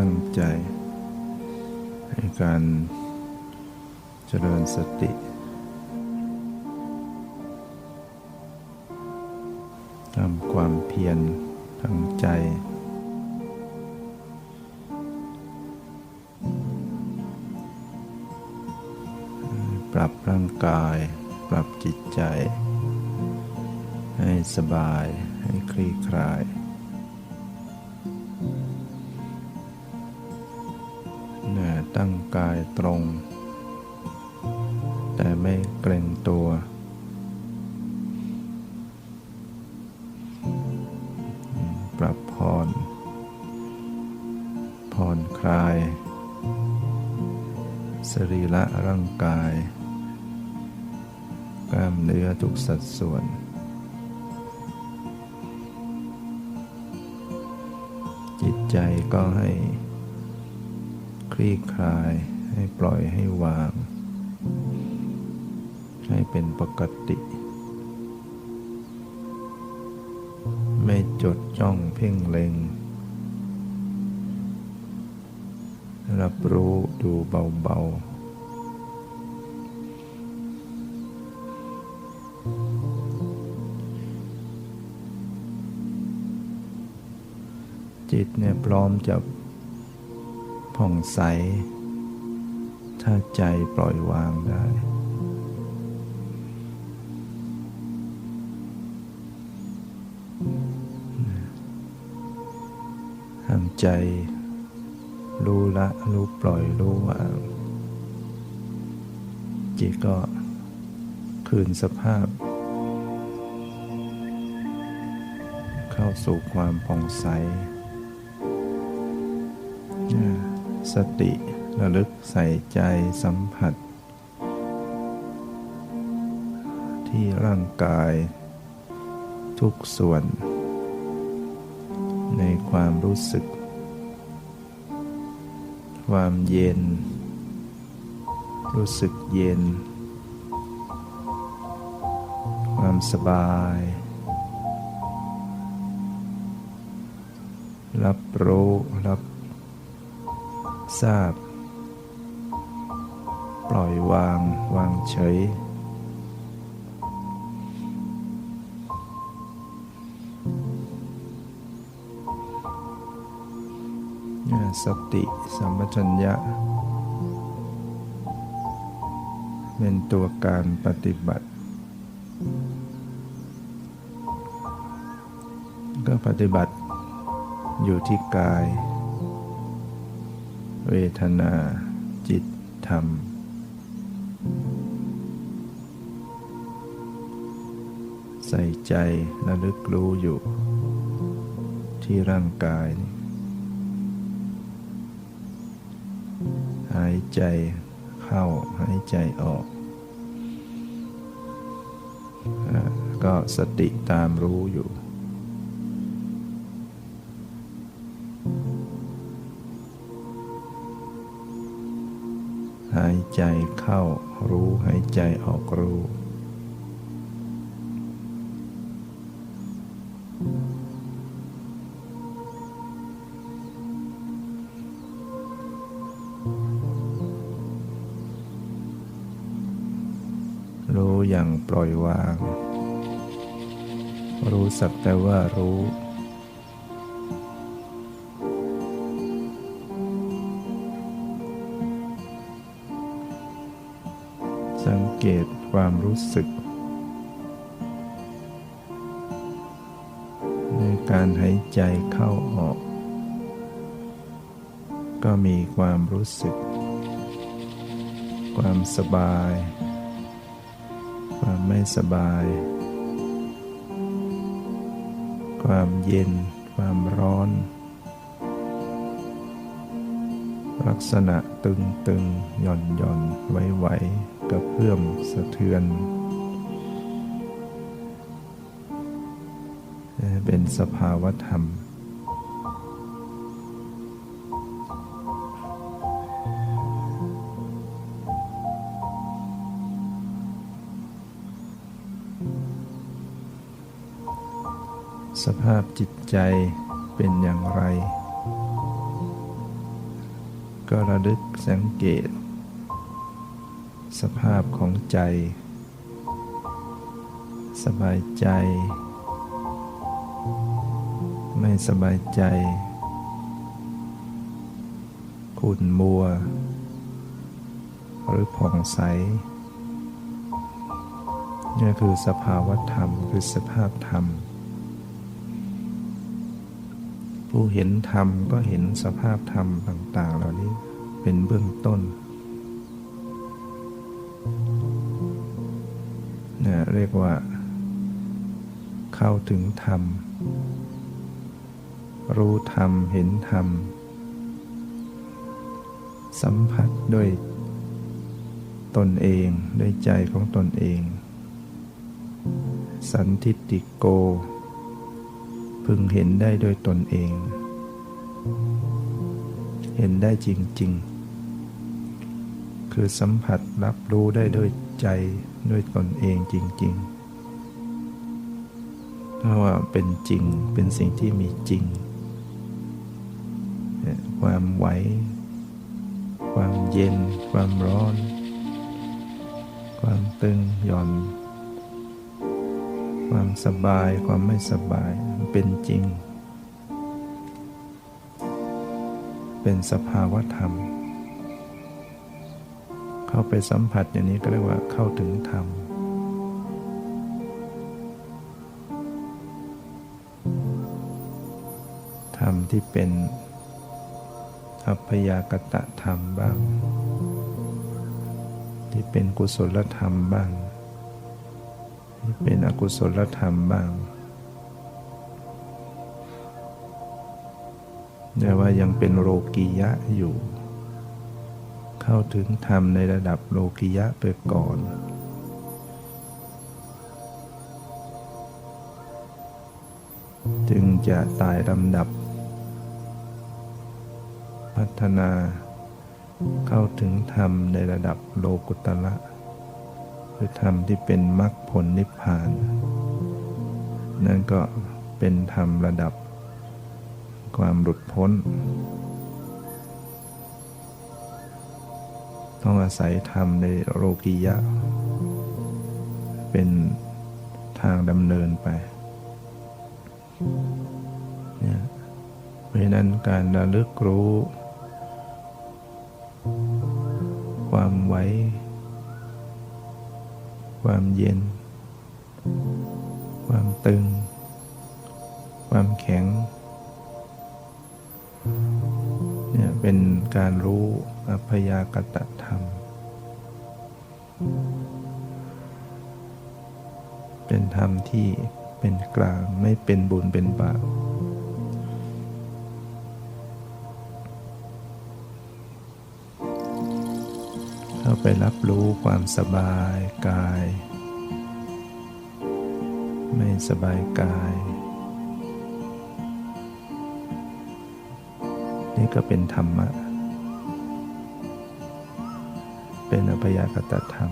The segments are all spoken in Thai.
ตั้งใจ ในการเจริญสติ ทำความเพียรทางใจ ปรับร่างกาย ปรับจิตใจ ให้สบาย ให้คลี่คลาย รง แต่ไม่เกรงตัว ปรับผ่อน ผ่อนคลาย สรีระร่างกาย กล้ามเนื้อทุกสัดส่วนจิตใจก็ให้คลี่คลาย ให้ปล่อยให้วาง ให้เป็นปกติ ไม่จดจ้องเพ่งเล็ง รับรู้ดูเบาๆจิตเนี่ยพร้อมจะผ่องใส ถ้าใจปล่อยวางได้ทางใจรู้ละรู้ปล่อยรู้วางจิตก็คืนสภาพ เข้าสู่ความผ่องใส สติ ระลึกใส่ใจสัมผัส ที่ร่างกาย ทุกส่วน ในความรู้สึก ความเย็น รู้สึกเย็น ความสบาย รับรู้รับทราบ ล่อยวาง วางเฉย สติสัมปชัญญะ เป็นตัวการปฏิบัติ ก็ปฏิบัติอยู่ที่กาย เวทนาจิตธรรม ส่ใจระลึกรู้อยู่ ที่ร่างกายนี่หายใจเข้าหายใจออก ก็สติตามรู้อยู่ หายใจเข้ารู้หายใจออกรู้ สักแต่ว่ารู้ สังเกตความรู้สึก ในการหายใจเข้าออก ก็มีความรู้สึก ความสบาย ความไม่สบาย ความเย็น ความร้อน ลักษณะตึงตึงหย่อนหย่อนไหวไหวกระเพื่อมสะเทือน เป็นสภาวธรรม สภาพจิตใจเป็นอย่างไร ก็ระลึกสังเกต สภาพของใจ สบายใจ ไม่สบายใจขุ่นมัว หรือผ่องใสนี่คือสภาวธรรมคือสภาพธรรม ผู้เห็นธรรมก็เห็นสภาพธรรมต่าง ๆ เหล่านี้เป็นเบื้องต้นนะเรียกว่า เข้าถึงธรรม รู้ธรรมเห็นธรรม สัมผัสด้วยตนเองด้วยใจของตนเอง สันทิฏฐิโก พึงเห็นได้โดยตนเอง เห็นได้จริง ๆ คือสัมผัสรับรู้ได้ด้วยใจด้วยตนเองจริง ๆ เพราะว่าเป็นจริงเป็นสิ่งที่มีจริง ความไหว ความเย็น ความร้อน ความตึงหย่อน ความสบายความไม่สบายเป็นจริง เป็นสภาวะธรรม เข้าไปสัมผัสอย่างนี้ก็เรียกว่าเข้าถึงธรรมธรรมที่เป็นอัพยากตะธรรมบ้าง ที่เป็นกุศลธรรมบ้าง เป็นอกุศลธรรมบ้างแต่ว่ายังเป็นโลกียะอยู่ เข้าถึงธรรมในระดับโลกียะไปก่อนจึงจะตายลำดับ พัฒนาเข้าถึงธรรมในระดับโลกุตละ คือธรรมที่เป็นมรรคผลนิพพาน นั่นก็เป็นธรรมระดับความหลุดพ้น ต้องอาศัยธรรมในโลกียะ เป็นทางดำเนินไปเนี่ยเพราะนั้นการระลึกรู้ ความไหว ความเย็น ความตึง ความแข็งเนี่ยเป็นการรู้อพยากตธรรม เป็นธรรมที่เป็นกลางไม่เป็นบุญเป็นบาป ไปรับรู้ความสบายกาย ไม่สบายกาย นี่ก็เป็นธรรมะ เป็นอภยากตธรรม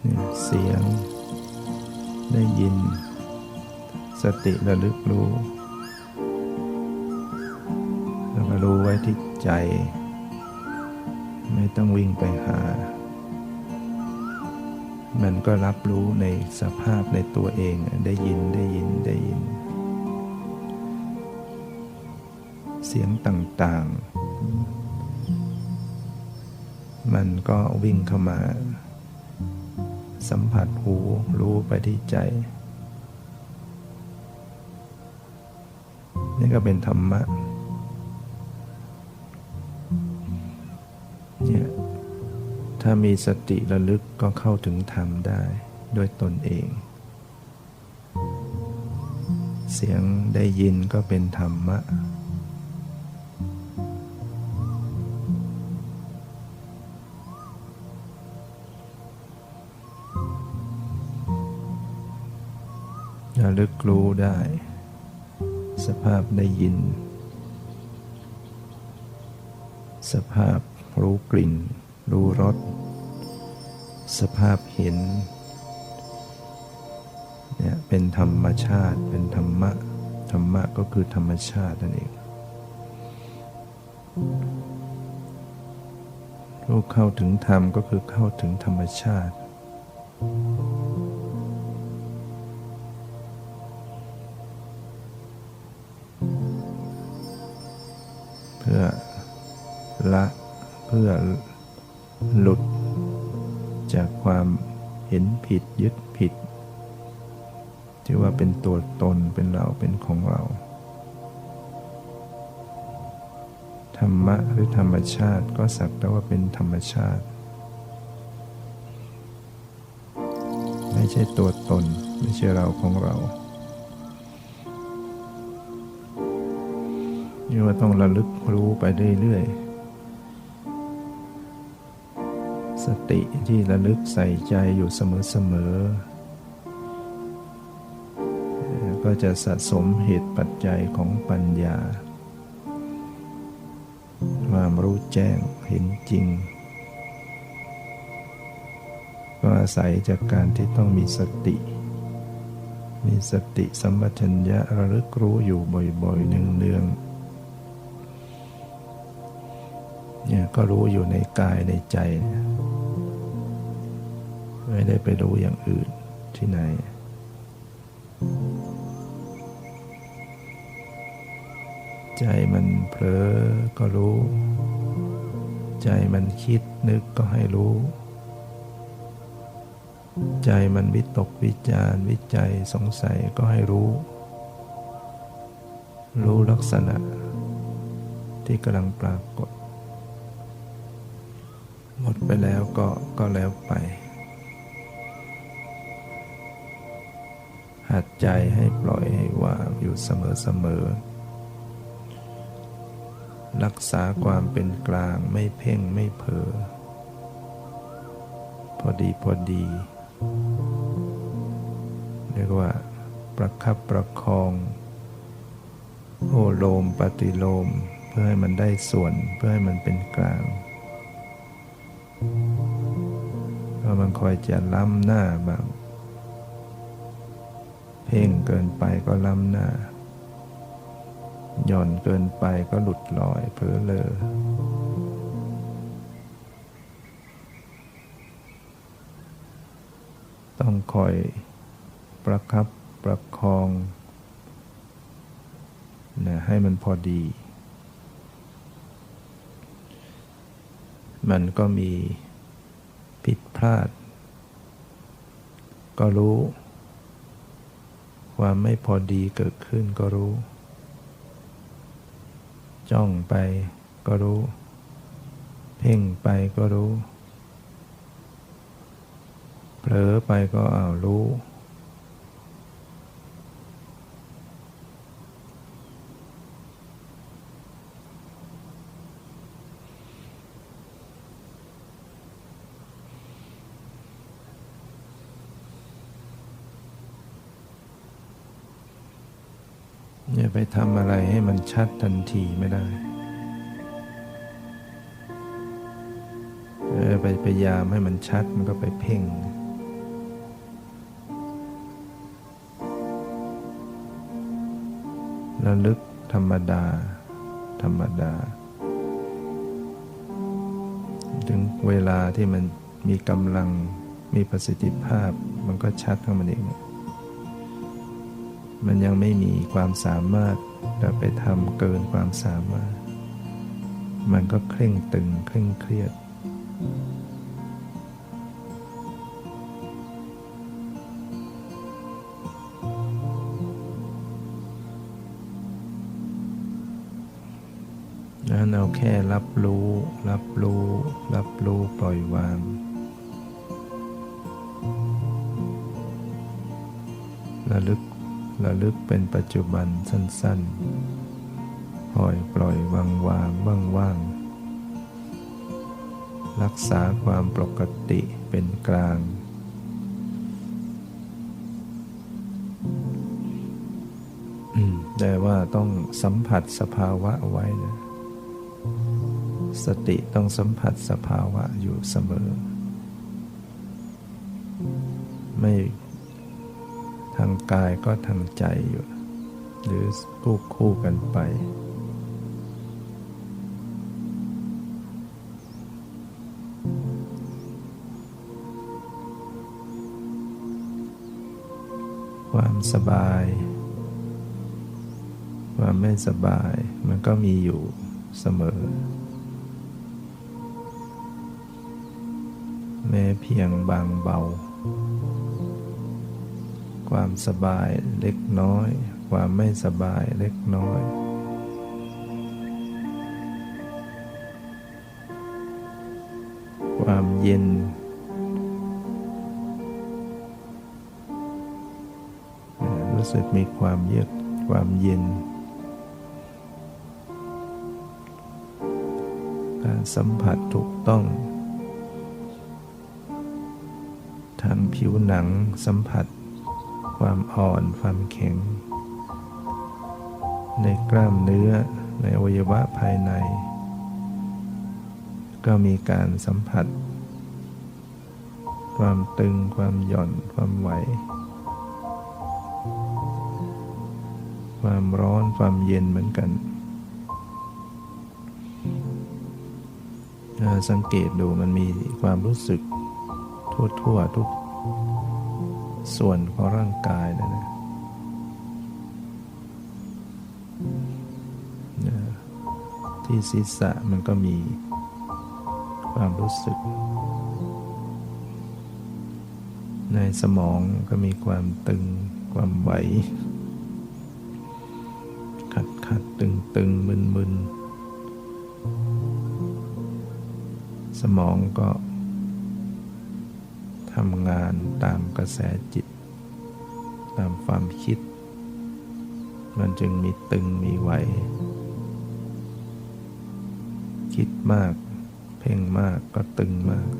เนี่ยเสียงได้ยิน สติระลึกรู้ ไว้ที่ใจ ไม่ต้องวิ่งไปหา มันก็รับรู้ในสภาพในตัวเองได้ยินได้ยินได้ยิน เสียงต่างๆ มันก็วิ่งเข้ามา สัมผัสหูรู้ไปที่ใจนี่ก็เป็นธรรมะ ถ้ามีสติระลึกก็เข้าถึงธรรมได้ด้วยตนเอง เสียงได้ยินก็เป็นธรรมะ ระลึกรู้ได้ สภาพได้ยิน สภาพรู้กลิ่น รู้รส สภาพเห็นเนี่ยเป็นธรรมชาติ เป็นธรรมะ ธรรมะก็คือธรรมชาตินั่นเองรู้เข้าถึงธรรมก็คือเข้าถึงธรรมชาติ ตัวตนเป็นเราเป็นของเรา ธรรมะหรือธรรมชาติก็สักแต่ว่าเป็นธรรมชาติ ไม่ใช่ตัวตน ไม่ใช่เราของเรานี่ว่าต้องระลึกรู้ไปเรื่อยๆสติที่ระลึกใส่ใจอยู่เสมอๆ ก็จะสะสมเหตุปัจจัยของปัญญา ความรู้แจ้งเห็นจริง ก็อาศัยจากการที่ต้องมีสติ มีสติสัมปชัญญะระลึกรู้อยู่บ่อยๆ เนืองๆเนี่ยก็รู้อยู่ในกายในใจ ไม่ได้ไปรู้อย่างอื่นที่ไหน ใจมันเผลอก็รู้ ใจมันคิดนึกก็ให้รู้ ใจมันวิตกวิจารวิจัยสงสัยก็ให้รู้ รู้ลักษณะที่กำลังปรากฏ หมดไปแล้วก็ก็แล้วไปหัดใจให้ปล่อยให้วางอยู่เสมอเสมอ รักษาความเป็นกลางไม่เพ่งไม่เผลอพอดีพอดี เรียกว่า ประคับประคองโอโลมปฏิโลม เพื่อให้มันได้ส่วนเพื่อให้มันเป็นกลางเพราะมันคอยจะล้ำหน้าบาง เพ่งเกินไปก็ล้ำหน้า หย่อนเกินไปก็หลุดลอยเผลอเลอต้องคอยประคับประคองนะให้มันพอดี มันก็มีผิดพลาด ก็รู้ ความไม่พอดีเกิดขึ้นก็รู้ จ้องไปก็รู้ เพ่งไปก็รู้ เผลอไปก็อ้าวรู้่าไปทำอะไรให้มันชัดทันทีไม่ได้เออไปพยายามให้มันชัดมันก็ไปเพ่ง ระลึกธรรมดา ธรรมดา ถึงเวลาที่มันมีกำลังมีประสิทธิภาพมันก็ชัดทั้งมันเอง มันยังไม่มีความสามารถจะไปทำเกินความสามารถ มันก็เคร่งตึงเคร่งเครียด นั้นเอาแค่รับรู้ รับรู้ รับรู้ปล่อยวางระลึก ระลึกเป็นปัจจุบันสั้นๆ ปล่อยปล่อยวางวางว่างว่างรักษาความปกติเป็นกลาง แต่ว่าต้องสัมผัสสภาวะไว้นะ สติต้องสัมผัสสภาวะอยู่เสมอ ไม่างกายก็ทางใจอยู่ หรือคู่คู่กันไป ความสบาย ความไม่สบายมันก็มีอยู่เสมอ แม้เพียงบางเบา ความสบายเล็กน้อย ความไม่สบายเล็กน้อย ความเย็น รู้สึกมีความเยือกความเย็นการสัมผัสถูกต้อง ทางผิวหนังสัมผัส ความอ่อนความแข็ง ในกล้ามเนื้อในอวัยวะภายใน ก็มีการสัมผัส ความตึงความหย่อนความไหว ความร้อนความเย็นเหมือนกัน สังเกตดูมันมีความรู้สึกทั่วๆทุก ส่วนของร่างกายนะนะที่ศีรษะมันก็มีความรู้สึก ในสมองก็มีความตึงความไหว ขัดขัดตึงตึงมึนมึนสมองก็ำงานตามกระแสจิต ตามความคิด มันจึงมีตึงมีไหว คิดมาก เพ่งมากก็ตึงมาก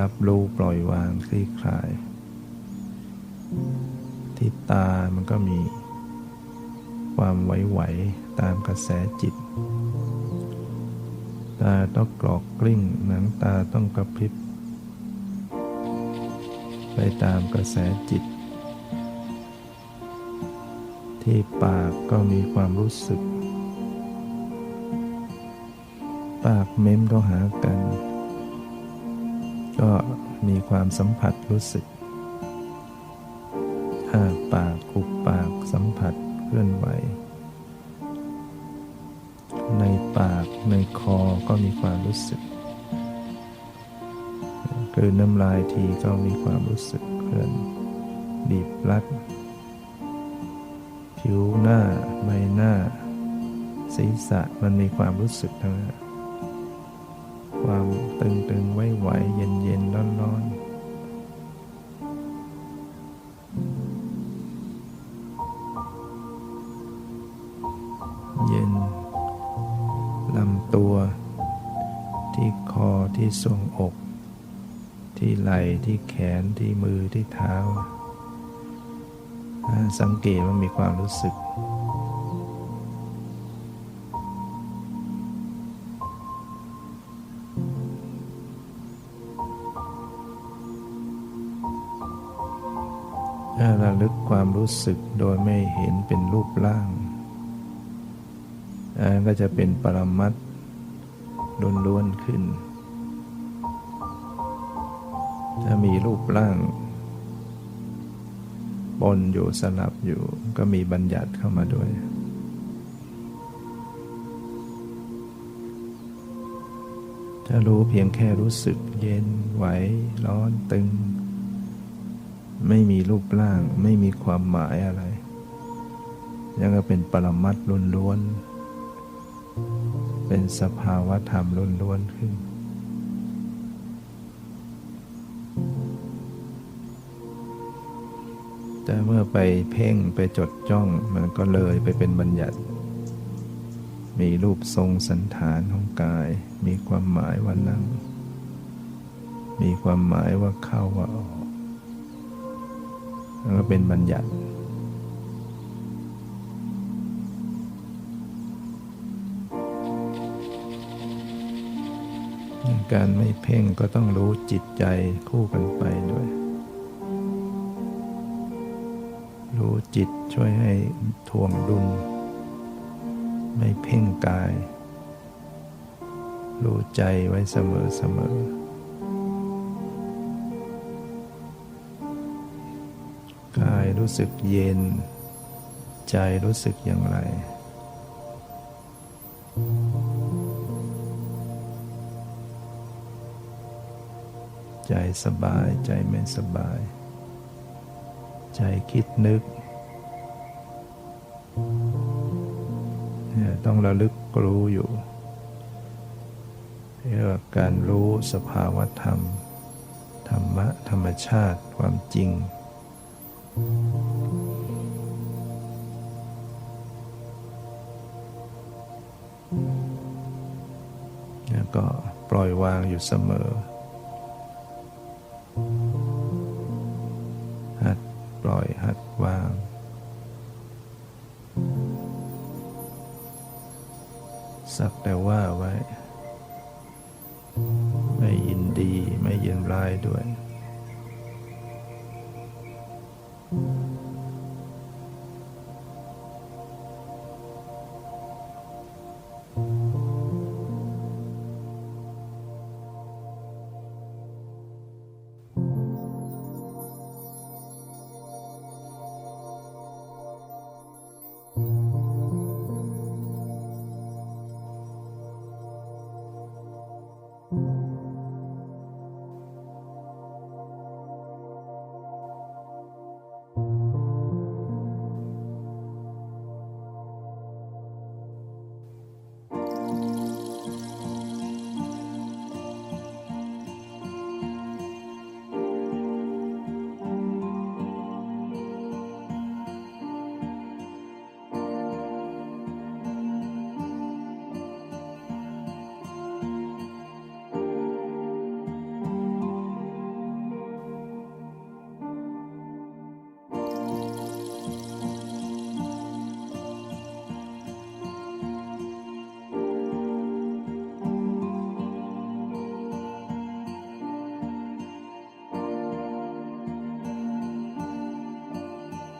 รับรู้ปล่อยวางคลี่คลาย ที่ตามันก็มี ความไหวๆตามกระแสจิต ตาต้องกรอกกลิ้ง หนังตาต้องกระพริบ ไปตามกระแสจิต ที่ปากก็มีความรู้สึก ปากเม้มก็หากัน ก็มีความสัมผัสรู้สึก ทีก็มีความรู้สึกเคลื่อนบีบรัด ผิวหน้าใบหน้า ศีรษะมันมีความรู้สึกทั้งนั้นความตึงตึงไหวไหวเย็นเย็นร้อนร้อนเย็นลำตัว ที่คอที่ทรวงอก ที่ไหล่ที่แขนที่มือที่เท้า สังเกตว่ามีความรู้สึก ถ้าระลึกความรู้สึกโดยไม่เห็นเป็นรูปร่างอันก็จะเป็นปรมัตถ์ล้วนๆขึ้น ถ้ามีรูปร่างปนอยู่สลับอยู่ก็มีบัญญัติเข้ามาด้วย ถ้ารู้เพียงแค่รู้สึกเย็นไหวร้อนตึง ไม่มีรูปร่างไม่มีความหมายอะไร ยังก็เป็นปรมัตถ์ล้วนๆเป็นสภาวะธรรมล้วนๆขึ้น แต่เมื่อไปเพ่งไปจดจ้องมันก็เลยไปเป็นบัญญัติ มีรูปทรงสันฐานของกาย มีความหมายว่านั่ง มีความหมายว่าเข้าว่าออกแล้วก็เป็นบัญญัติ การไม่เพ่งก็ต้องรู้จิตใจคู่กันไปด้วย รู้จิตช่วยให้ทวงดุล ไม่เพ่งกาย รู้ใจไว้เสมอเสมอกายรู้สึกเย็น ใจรู้สึกอย่างไร ใจสบายใจไม่สบาย ใจคิดนึกเนี่ยต้องระลึกรู้อยู่เรียกว่าการรู้สภาวธรรม ธรรมะ ธรรมชาติความจริง แล้วก็ปล่อยวางอยู่เสมอ สักแต่ว่าไว้ ไม่ยินดีไม่ยินร้ายด้วย